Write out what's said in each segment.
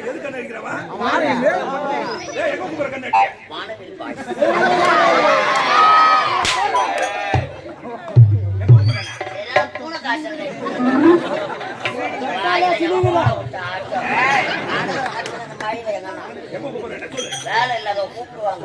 எது கண்ணு அடிக்கிறவா? கண்ணு அடிக்கிற? எங்க கூப்பிடுற? என்ன சொல்லு. வேலை இல்லாத கூப்பிடுவாங்க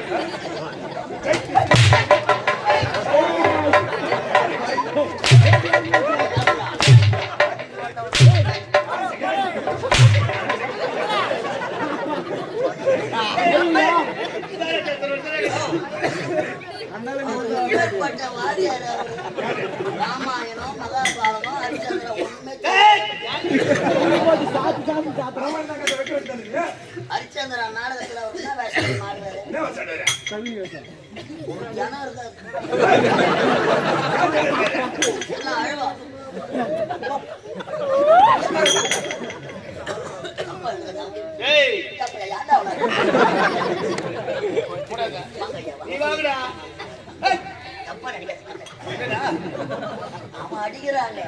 ஹரிச்சந்திரன் நாடகத்துல வேஷம் மாறுவாரு அவன் அடிக்கிறாங்க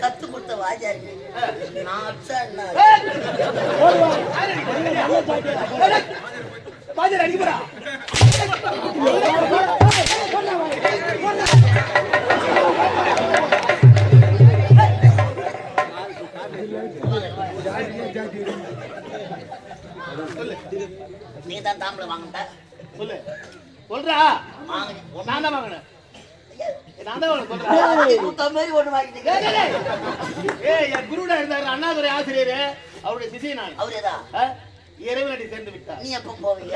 கத்து கொடுத்த வாஜாரி நான் அடிக்கிறா நீ தான் தாம்பளை வாங்கிட்ட. சொல்லு சொல்றா. வாங்க நான் தான் வாங்கினேன் தான் ஏய், என் குருடா இருந்தாரு அண்ணாதுரை ஆசிரியர் அவருடைய சிசிய நான் அவரேதான் இறைவனடி சேர்ந்து விட்டார் நீ எப்ப போவீங்க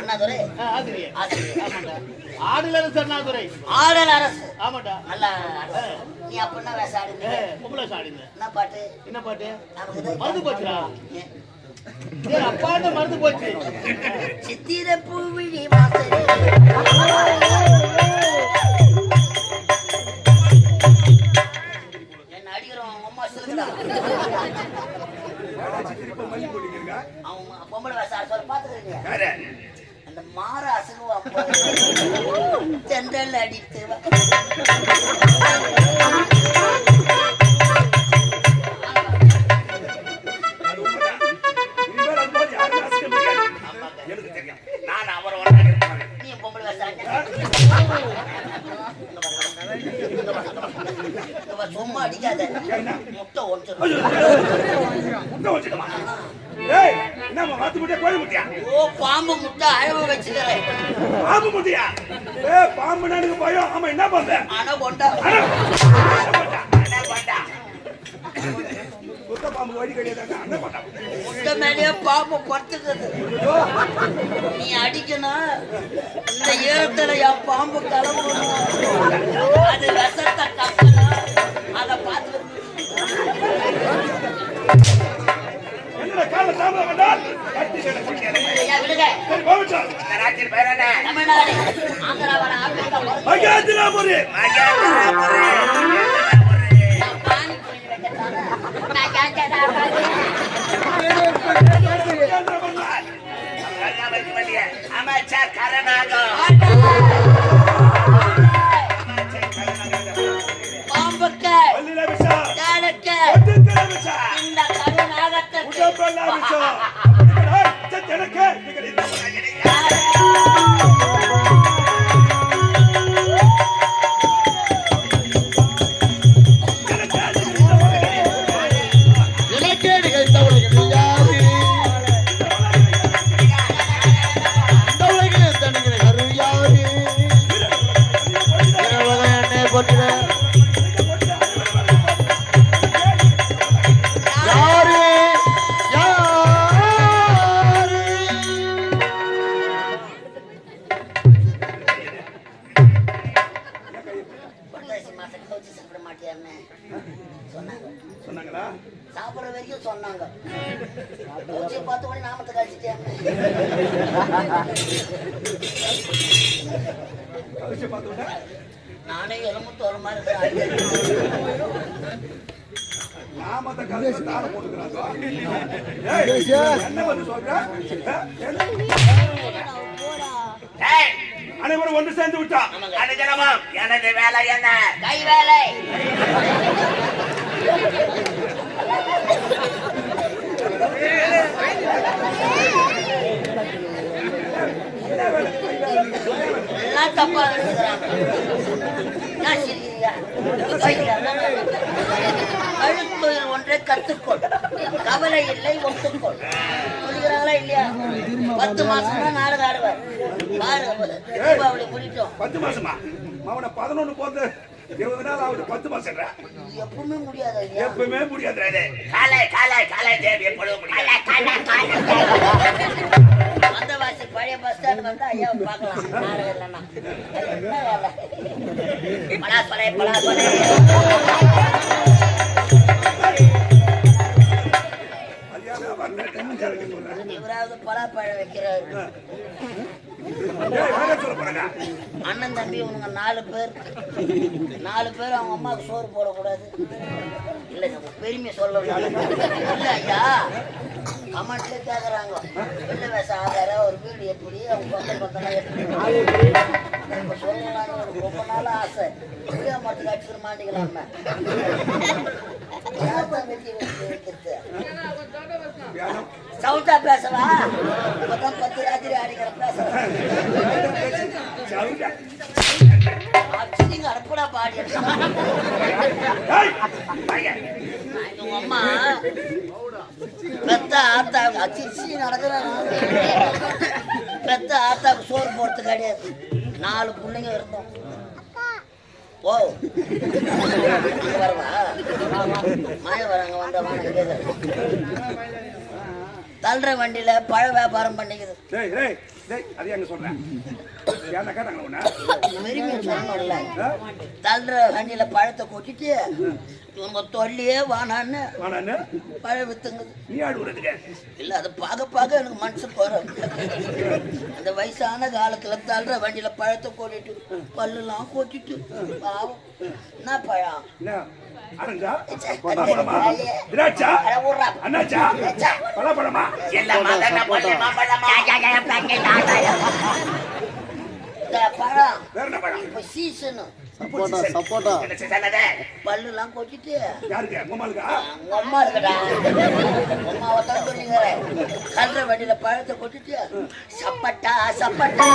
அண்ணாதுரை. ஆசிரியர். ஆசிரியர். ஆமாண்டா. ஆடுலரசு அண்ணாதுரை. ஆடல் அரசு. ஆமாண்டா. நல்லா நீ அப்ப என்ன வேஷம் ஆடுங்க பொம்பளை சாடிங்க என்ன பாட்டு? என்ன பாட்டு? மறந்து போச்சுடா. அப்பாட்ட மறந்து போச்சு? சித்திர பூவிழி என்ன அடிக்கிறோம்? அம்மா சொல்லுடா பொம்பளை ஆட சொல்ல பாத்துக்கிறீங்க? அந்த மாற அசகுவான் தென்றல் அடித்து அடிக்காத முட்டை ஒன்று முட்டை வச்சுக்கமா ஏய் என்னம்மா வாத்து முட்டையா கோழி முட்டையா ஓ பாம்பு முட்டை அழவ வச்சுக்கிறேன் பாம்பு முட்டையா ஏ பாம்புனா எனக்கு பயம் ஆமா என்ன பண்ற ஆனா கொண்டா அட, என்ன பண்ணா? என்ன பண்ணா? குத்த பாம்பு வழி கிடையாது அண்ணன் பண்ணா முட்டை மேலேயே பாம்பு படுத்துக்குது நீ அடிக்கணும் இந்த ஈரத்துல என் பாம்பு கிளம்பணும் அது விஷத்தை கக்கணும் அதை பார்த்து என்ன தாமதம் வந்தால் கட்டி கிடக்கிறேன் ஐயா, விடுங்க. சரி அந்த கழிச்சு தார போட்டுக்கிறாங்க. என்ன வந்து சொல்ற? ஏய், அனைவரும் ஒன்று சேர்ந்து விட்டோம் அனுஜனமும் எனது வேலை என்ன? கை வேலை. எல்லாம் தப்பா ஒன்றை கத்துக்கொள் கவலை இல்லை ஒத்துக்கொள். சொல்லுகிறாங்களா இல்லையா? பத்து மாசம் தான் நாடகம் ஆடுவார். பாருங்க தீபாவளி முடிட்டோம் பத்து மாசமா? அவனை பதினொன்னு போறது இருபது நாள் ஆகுது. பத்து மாசம் எப்பவுமே முடியாது எப்பவுமே முடியாது காலை காலை காலை தேவி. எப்பொழுது முடியும் வந்த வாசி பழைய பஸ் ஸ்டாண்ட் வந்து ஐயா பார்க்கலாம். நாடகம் இல்லைன்னா பலாசொலை பலாசொலை. அண்ணன் தம்பி இவனுங்க நாலு பேர். நாலு பேர் அவங்க அம்மாவுக்கு சோறு போடக்கூடாது. இல்லை நம்ம பெருமையை சொல்ல இல்லை ஐயா கமெண்ட்ல கேட்குறாங்க வெள்ள வேச ஆதார ஒரு வீடு எப்படி அவங்க சொந்த பந்தம்லாம் எப்படி? நம்ம சொல்லலாம்னு ஒரு ரொம்ப நாள் ஆசை. புளியா மரத்துக்கு அடிச்சுக்க மாட்டேங்களாம யார்தான் வெட்டி சவுண்டா பேசவா? இப்பதான் அம்மா பெத்த ஆத்தா அச்சிரிச்சு நடக்கிறாங்க பெத்த ஆத்தாவுக்கு சோறு போறது கிடையாது. நாலு பிள்ளைங்க இருந்தோம். ஓ வரவா. மாய வராங்க வந்தா வாங்க தள்ளுற வண்டியில பழ வியாபாரம் பண்ணிக்குது. அது எங்க சொல்றேன் தள்ளுற வண்டியில பழத்தை கொட்டிட்டு இவங்க தொல்லியே வானான்னு வாடான்னு பழம் வித்துங்குது நீ இல்ல அது பார்க்க பார்க்க எனக்கு மனசு போறோம் அந்த வயசான காலத்துல தள்ளுற வண்டியில பழத்தை கொட்டிட்டு பல்லுலாம் கொட்டிட்டு பாவம் என்ன பழம். அண்ணாச்சா எல்லாம் பழம். இப்ப சீசனு சப்போட்டா சப்போட்டா பல்லுலாம் கொட்டிட்டு. யாருக்கு? உங்க அம்மா இருக்கடா. தான் சொன்னீங்க வண்டியில பழத்தை கொட்டிட்டு சப்பட்டா சப்பட்டா.